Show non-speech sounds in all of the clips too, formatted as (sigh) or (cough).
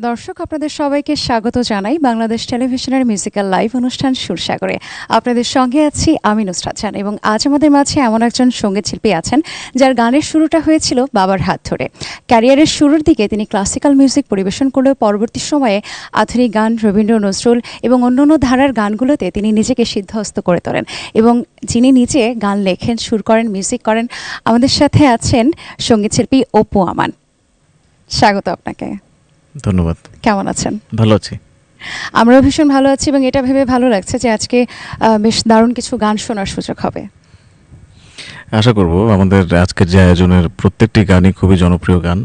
সুপ্রিয় দর্শক, আপনাদের সবাইকে স্বাগত জানাই বাংলাদেশ টেলিভিশনের মিউজিক্যাল লাইভ অনুষ্ঠান সুরসাগরে। আপনাদের সঙ্গে আছি আমি নুসরাত জান এবং আজ আমাদের মাঝে এমন একজন সংগীত শিল্পী আছেন যার গানের শুরুটা হয়েছিল বাবার হাত ধরে। ক্যারিয়ারের শুরুর দিকে তিনি ক্লাসিক্যাল মিউজিক পরিবেশন করলেও পরবর্তী সময়ে আধুনিক গান রবীন্দ্র নজরুল এবং অন্যান্য ধারার গানগুলোতে তিনি নিজেকে সিদ্ধহস্ত করে তোলেন এবং যিনি নিজে গান লেখেন, সুর করেন, মিউজিক করেন, আমাদের সাথে আছেন সংগীত শিল্পী অপু আমান। স্বাগত আপনাকে। ধন্যবাদ। কেমন আছেন? ভালো আছি। আমরাও ভীষণ ভালো আছি এবং এটা ভেবে ভালো লাগছে যে আজকে বেশ দারুণ কিছু গান শোনার সুযোগ হবে। আশা করব আমাদের আজকের যে আয়োজনের প্রত্যেকটি গানই খুবই জনপ্রিয় গান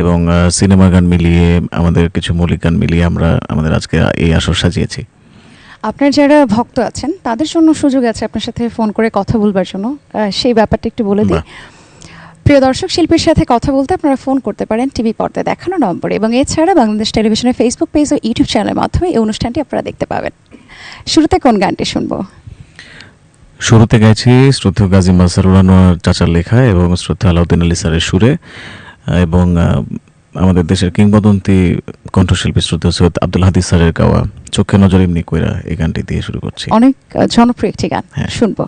এবং সিনেমা গান মিলিয়ে আমাদের কিছু মৌলিক গান মিলিয়ে আমরা আমাদের আজকে এই আসর সাজিয়েছি। আপনার যারা ভক্ত আছেন তাদের জন্য সুযোগ আছে আপনার সাথে ফোন করে কথা বলবার জন্য। সেই ব্যাপারটা একটু বলে দিই। প্রিয় দর্শক শিল্পীর সাথে কথা বলতে আপনারা ফোন করতে পারেন টিভি পর্দায় দেখানো নম্বরে এবং এছাড়া বাংলাদেশ টেলিভিশনের ফেসবুক পেজ ও ইউটিউব চ্যানেলের মাধ্যমে এই অনুষ্ঠানটি আপনারা দেখতে পাবেন। শুরুতে কোন গানটি শুনব? শুরুতে গাইছি শ্রদ্ধেয় গাজী মাসারুল আনোয়ার চাচার লেখা এবং শ্রদ্ধা আলাউদ্দিন আলী স্যারের সুরে এবং আমাদের দেশের কিংবদন্তি কণ্ঠশিল্পী শ্রদ্ধেয় সৈয়দ আব্দুল হাদিস স্যারের গাওয়া চোখে নজর এমনি কইরা এই গানটি দিয়ে শুরু করছি। অনেক জনপ্রিয় একটি গান। হ্যাঁ। শুনব।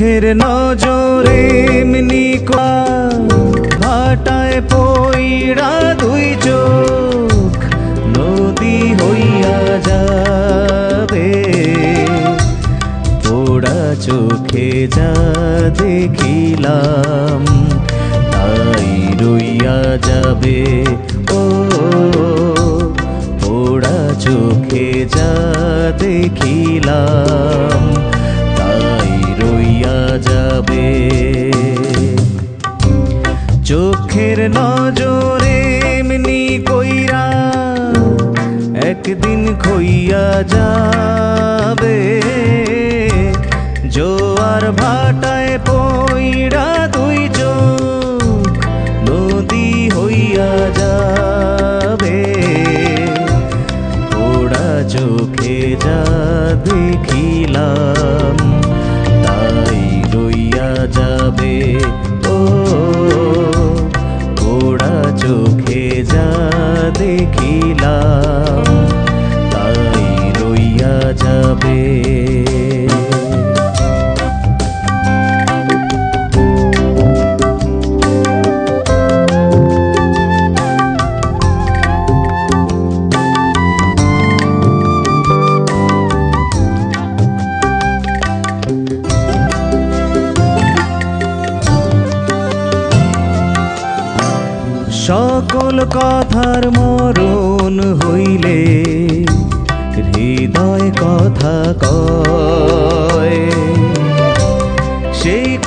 চোখের নজরে এমনি ভাটায় পইড়া দুই চোখ নদী হইয়া যাবে। পোড়া চোখে যা দেখিলাম।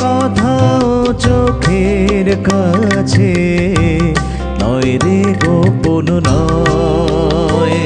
কথাও চোখের কাছে। নয় রে গোপন নয়।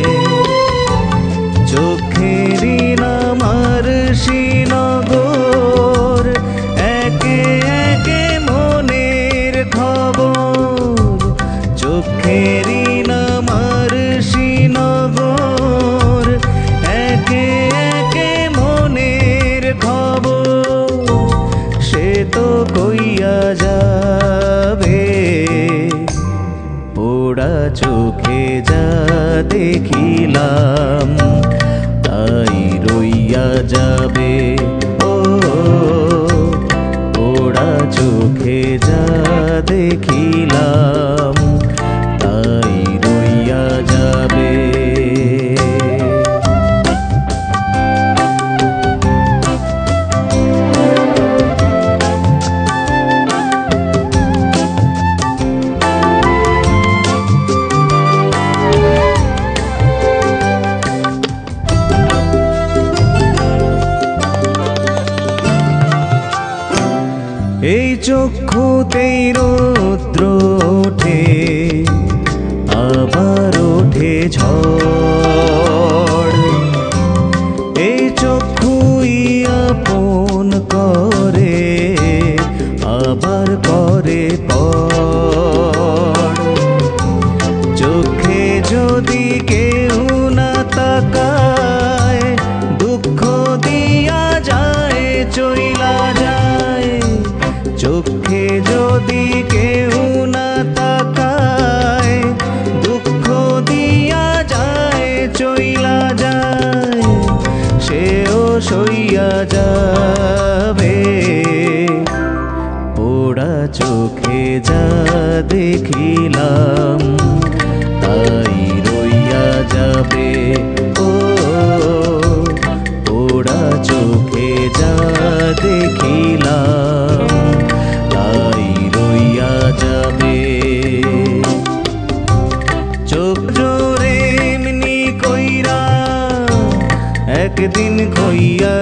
যাবে। চোখে যা দেখিলাম, তাই রইয়া যাবে। ও পোড়া চোখে যা দেখিলাম, তাই রইয়া যাবে। চোখ জোরে এমনি কইরা, একদিন কইয়া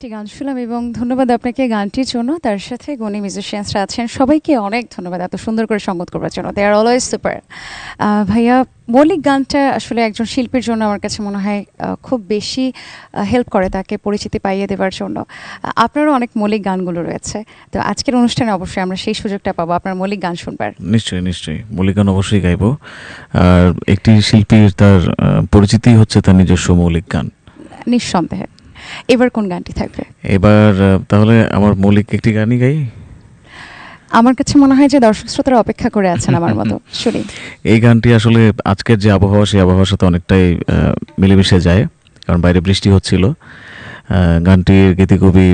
একটি গান শুনলাম এবং ধন্যবাদ আপনাকে গানটির জন্য। তার সাথে গণী মিউজিশিয়ানসরা আছেন সবাইকে অনেক ধন্যবাদ এত সুন্দর করে সঙ্গত করবার জন্য। দে আর অলওয়েজ সুপার ভাইয়া মৌলিক গানটা আসলে একজন শিল্পীর জন্য আমার কাছে মনে হয় খুব বেশি হেল্প করে তাকে পরিচিতি পাইয়ে দেওয়ার জন্য। আপনারও অনেক মৌলিক গানগুলো রয়েছে। তো আজকের অনুষ্ঠানে অবশ্যই আমরা সেই সুযোগটা পাবো আপনার মৌলিক গান শুনবার। নিশ্চয়ই নিশ্চয়ই। মৌলিক গান অবশ্যই গাইব। আর একটি শিল্পীর তার পরিচিতি হচ্ছে তার নিজস্ব মৌলিক গান। নিঃসন্দেহে। এবার কোন গানটি থাকবে? এবার তাহলে আমার মৌলিক একটি গানই গাই। আমার কাছে মনে হয় যে দর্শক শ্রোতারা অপেক্ষা করে আছেন আমার মতো। (laughs) শুনি। এই গানটি আসলে আজকের যে আবহাওয়া সেই আবহাওয়ার সাথে অনেকটাই মিলেমিশে যায় কারণ বাইরে বৃষ্টি হচ্ছিল। গানটির গীতিকবি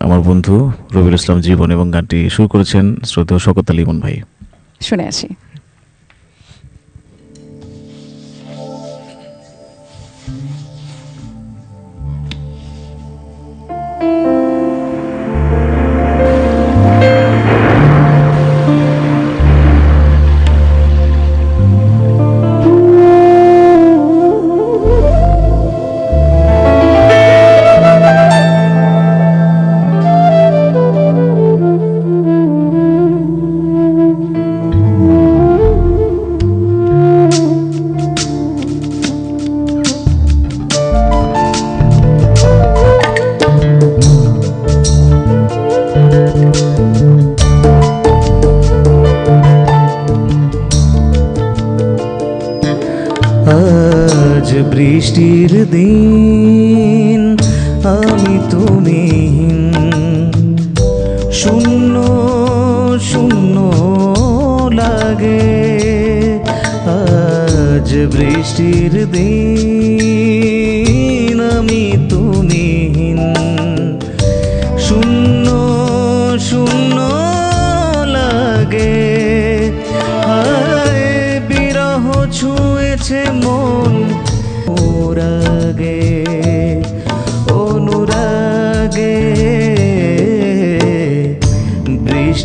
আমার বন্ধু রবিউল ইসলাম জীবন এবং গানটি শুরু করেছেন শ্রদ্ধেয় শকত আলী ইমন ভাই। শুনে আসি। বৃষ্টির দিন আমি তুমি শূন্য শূন্য লাগে আজ বৃষ্টির দিন।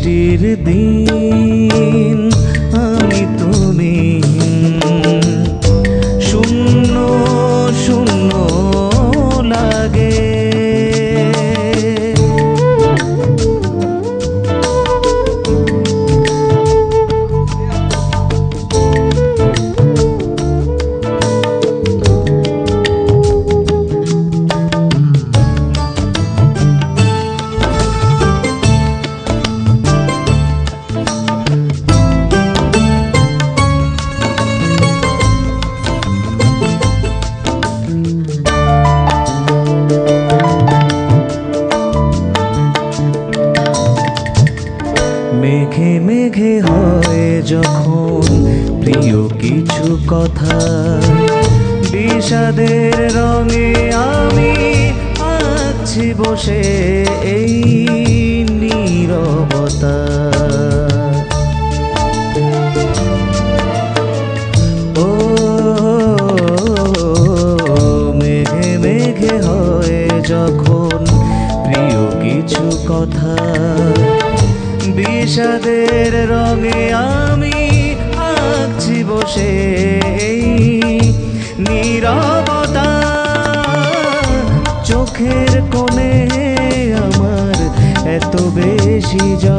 বৃষ্টির যখন প্রিয় কিছু কথা বিষাদের রঙে আমি আছি বসে এই নীরবতা। যখন প্রিয় কিছু কথা বিষাদের রঙে আমি বেশি জল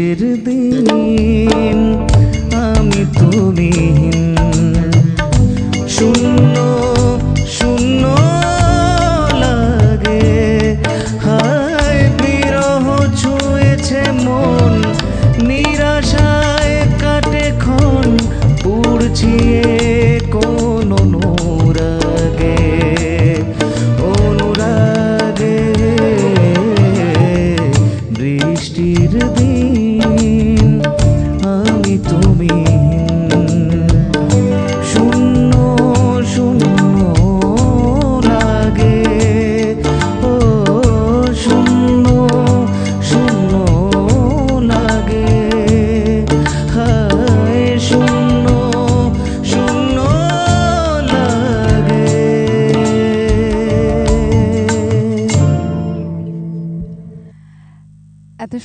বৃষ্টির দিন আমি তুমি শূন্য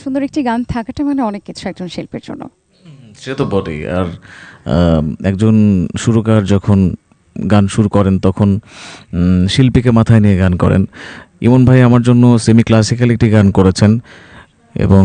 সুন্দর একটি গান থাকাটা মানে অনেক কিছু একজন শিল্পীর জন্য। সে তো বটেই। আর একজন সুরকার যখন গান শুরু করেন তখন শিল্পীকে মাথায় নিয়ে গান করেন। ইমন ভাই আমার জন্য সেমি ক্লাসিক্যাল একটি গান করেছেন এবং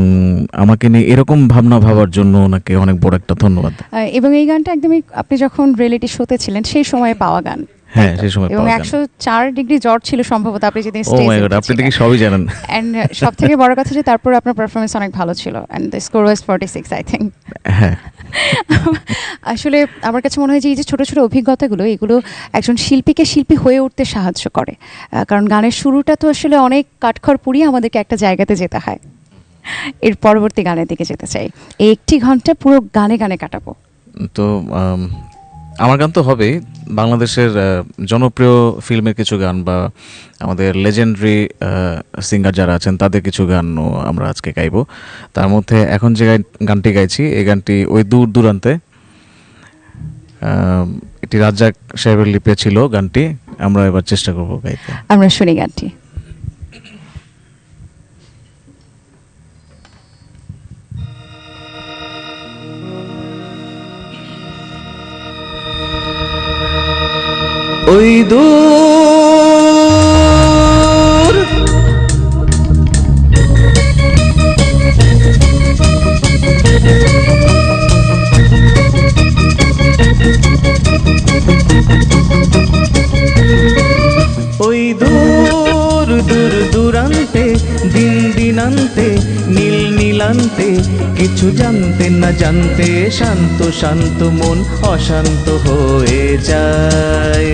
আমাকে নিয়ে এরকম ভাবনা ভাবার জন্য ওনাকে অনেক বড় একটা ধন্যবাদ। এবং এই গানটা একদমই আপনি যখন রিয়েলিটি শোতে ছিলেন সেই সময়ে পাওয়া গান। হ্যাঁ সেই সময় এবং একশো চার ডিগ্রি জ্বর ছিল সম্ভবত আপনি যেদিন ও মাই গড আপনি দেখি সবই জানেন। অ্যান্ড সব থেকে বড় কথা যে তারপর আপনার পারফরমেন্স অনেক ভালো ছিল and the score was forty six I think হ্যাঁ। (laughs) আসলে আমার কাছে মনে হয় যে এই যে ছোটো ছোটো অভিজ্ঞতাগুলো এগুলো একজন শিল্পীকে শিল্পী হয়ে উঠতে সাহায্য করে। কারণ গানের শুরুটা তো আসলে অনেক কাঠখড় পুড়িয়ে আমাদেরকে একটা জায়গাতে যেতে হয়। এর পরবর্তী গানের দিকে যেতে চাই। এই একটি ঘণ্টা পুরো গানে গানে কাটাবো। তো আমার গান তো হবেই। বাংলাদেশের জনপ্রিয় ফিল্মের কিছু গান বা আমাদের লেজেন্ডারি সিঙ্গার যারা আছেন, তাদের কিছু গানও আমরা আজকে গাইবো। তার মধ্যে এখন যে গানটি গাইছি, এই গানটি ওই দূর দূরান্তে এটি রাজ্জাক সাহেবের লিপে ছিল গানটি। আমরা এবার চেষ্টা করব গাইতে। আমরা শুনি গানটি। ওই দূর। ওই দূর দূর দূরান্তে দিন নীল নীলান্তে কিছু জানতে না জানতে শান্ত শান্ত মন অশান্ত হয়ে যায়।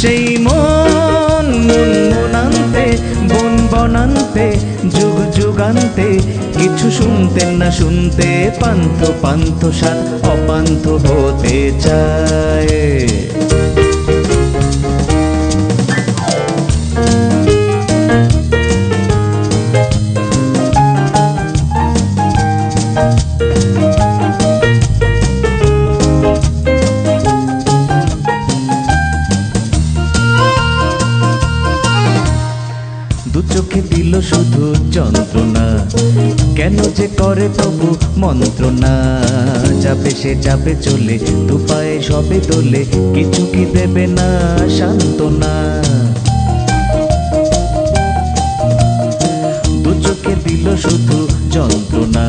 সেই মন মন মনান্তে, বন বনান্তে, যুগ যুগান্তে, কিছু শুনতেন না শুনতে পান্থ পান্থ সাত অপান্থ হতে চায়। চোখে দিল শুধু যন্ত্রণা। কেন যে করে তবু মন্ত্রণা? যাবে সে যাবে চলে দু পায়ে সবে তোলে কিছু কি দেবে না সান্ত্বনা? দু চোখে দিল শুধু যন্ত্রণা।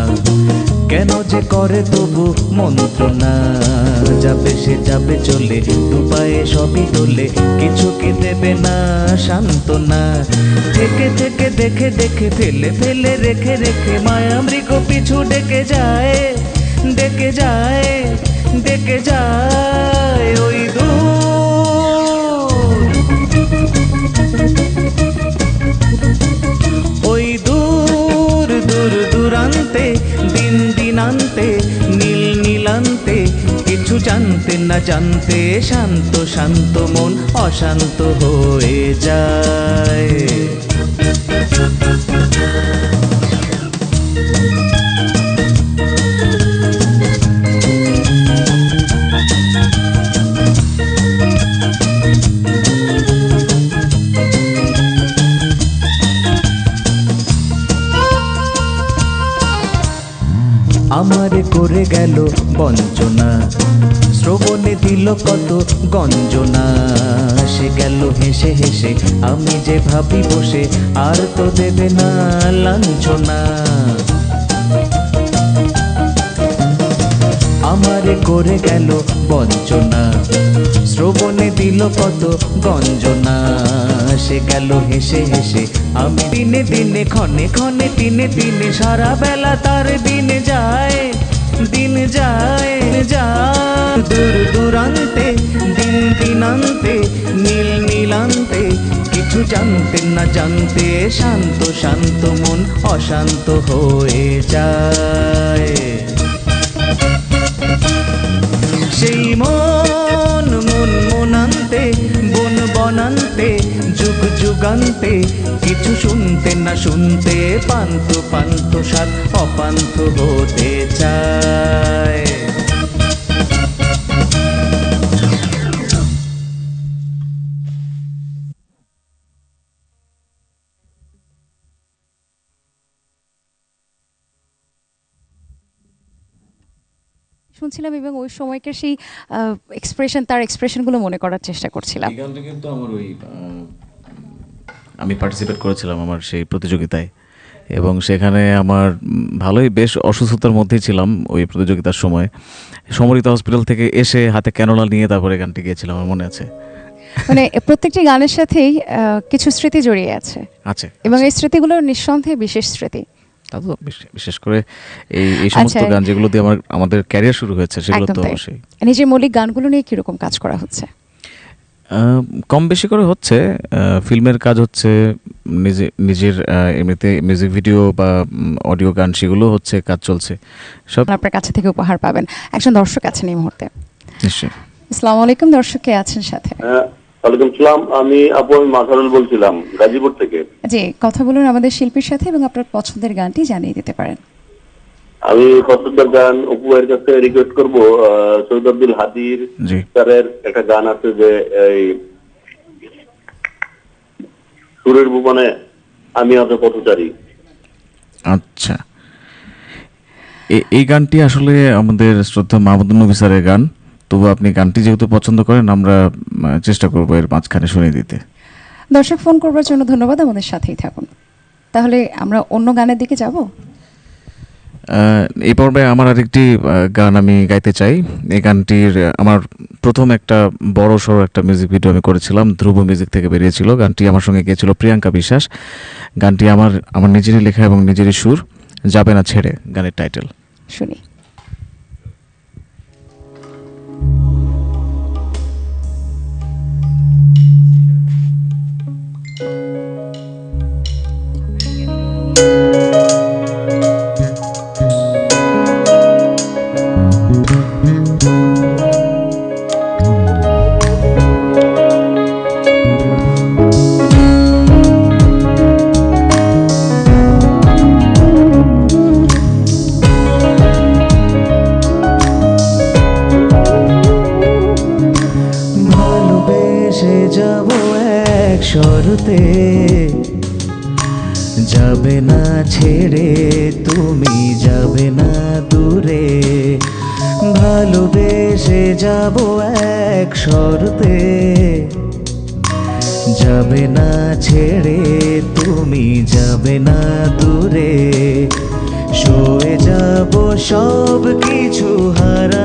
কেন যে করে তবু মন্ত্রণা যাবে সে যাবে চলে দু পায়ে সবই তোলে কিছু কি দেবে না সান্ত্বনা? থেকে থেকে দেখে দেখে, ফেলে ফেলে রেখে রেখে, মায়া মৃগ পিছু ডেকে যায় ডেকে যায় ডেকে যায়। না জানতে শান্ত শান্ত মন অশান্ত হয়ে যায়। আমারে করে গেল বঞ্চনা। শ্রবণে দিল কত গঞ্জনা। সে গেল হেসে হেসে, আমি যে ভাবি বসে, আর তো দেবে না লাঞ্ছনা। আমারে করে গেল বঞ্চনা। শ্রবণে দিল কত গঞ্জনা। সে গেল হেসে হেসে, আমি দিনে দিনে, ক্ষণে ক্ষণে, দিনে দিনে সারা বেলা তার দিনে যায়, দিন যায় যায়। দূর দূরান্তে, দিন দিনান্তে নীল নীলান্তে কিছু জানতে না জানতে শান্ত শান্ত মন অশান্ত হয়ে যায়। মন মন মনান্তে, বন বনান্তে, যুগ যুগান্তে, কিছু শুনতে না শুনতে পান্ত পান্ত সাত অপান্ত হতে চায়। শুনছিলাম এবং ওই সময়কার সেই এক্সপ্রেশন তার এক্সপ্রেশনগুলো মনে করার চেষ্টা করছিলাম। গানটা কিন্তু আমার ওই আমি পার্টিসিপেট করেছিলাম আমার সেই প্রতিযোগিতায়। এবং সেখানে আমার ভালোই বেশ অসুস্থতার মধ্যেই ছিলাম ওই প্রতিযোগিতার সময়। সমরিত হসপিটাল থেকে এসে হাতে ক্যানোলা নিয়ে তারপরে গানটি গিয়েছিলাম আমার মনে আছে। মানে প্রত্যেকটি গানের সাথেই কিছু স্মৃতি জড়িয়ে আছে। আছে এবং এই স্মৃতিগুলো নিঃসন্দেহে বিশেষ স্মৃতি। তা তো বিশ- বিশেষ করে এই এই সমস্ত আচ্ছা। গান যেগুলো দিয়ে আমার আমাদের ক্যারিয়ার শুরু হয়েছে সেগুলো তো অবশ্যই। নিজের মৌলিক গানগুলো নিয়ে কীরকম কাজ করা হচ্ছে? আহ, কম বেশি করে হচ্ছে। আহ, ফিল্মের কাজ হচ্ছে নিজে নিজের আহ, এমনিতে মিউজিক ভিডিও বা অডিও গান সেগুলো হচ্ছে কাজ চলছে। সব আপনার কাছে থেকে উপহার পাবেন। একজন দর্শক আছেন এই মুহূর্তে। নিশ্চয়ই। আসসালামু আলাইকুম দর্শক কে আছেন সাথে? ওয়ালাইকুম সালাম আমি আপু আমি বলছিলাম গাজীপুর থেকে। জি কথা বলুন আমাদের শিল্পীর সাথে এবং আপনার পছন্দের গানটি জানিয়ে দিতে পারেন। আমি পছন্দের গান অপু এর কাছে রিকোয়েস্ট করব সৈয়দ আব্দুল হাদির স্যারের একটা গান আছে যে এই সুরের ভুবনে আমি অত পথচারী। আচ্ছা। এই গানটি আসলে আমাদের শ্রদ্ধা মাহমুদুল নবী স্যারের গান। তবু আপনি গানটি যেহেতু পছন্দ করেন আমরা চেষ্টা করব এর মাঝখানে শুনে দিতে। দর্শক ফোন করবার জন্য ধন্যবাদ আমাদের সাথেই থাকুন। তাহলে আমরা অন্য গানের দিকে যাব? এই পর্বে আমার আরেকটি গান আমি গাইতে চাই। এই গানটির আমার প্রথম একটা বড় সড়ো একটা মিউজিক ভিডিও আমি করেছিলাম ধ্রুব মিউজিক থেকে বেরিয়েছিল। গানটি আমার সঙ্গে গিয়েছিল প্রিয়াঙ্কা বিশ্বাস। গানটি আমার আমার নিজেরই লেখা এবং নিজেরই সুর। যাবে না ছেড়ে গানের টাইটেল শুনি। শর্তে যাবে না ছেড়ে তুমি যাবে না দূরে। সয়ে যাব সব কিছু কষ্ট